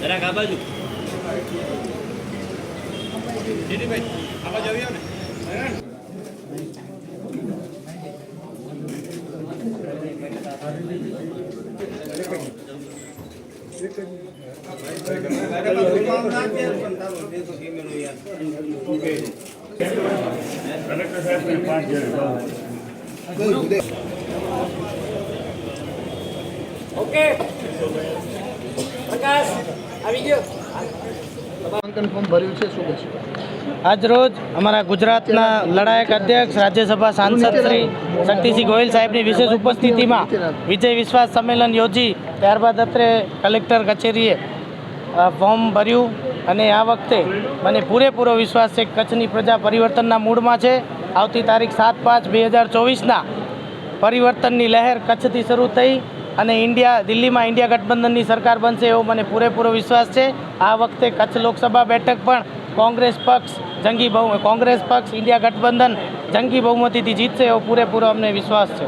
જરાક આ બાજુ Okay Prakash આવી ગયો. ફોર્મ ભર્યું છે શું કહેશો? આજરોજ અમારા ગુજરાતના લડાયક અધ્યક્ષ રાજ્યસભા સાંસદ શ્રી શક્તિસિંહ ગોહિલ સાહેબની વિશેષ ઉપસ્થિતિમાં વિજય વિશ્વાસ સંમેલન યોજી. ત્યારબાદ અત્રે કલેક્ટર કચેરીએ ફોર્મ ભર્યું અને આ વખતે મને પૂરેપૂરો વિશ્વાસ છે કચ્છની પ્રજા પરિવર્તનના મૂડમાં છે. આવતી તારીખ સાત પાંચ બે હજાર ચોવીસના પરિવર્તનની લહેર કચ્છથી શરૂ થઈ અને ઇન્ડિયા, દિલ્હીમાં ઇન્ડિયા ગઠબંધનની સરકાર બનશે એવો મને પૂરેપૂરો વિશ્વાસ છે. આ વખતે કચ્છ લોકસભા બેઠક પણ કોંગ્રેસ પક્ષ જંગી બહુ, કોંગ્રેસ પક્ષ ઇન્ડિયા ગઠબંધન જંગી બહુમતીથી જીતશે એવો પૂરેપૂરો અમને વિશ્વાસ છે.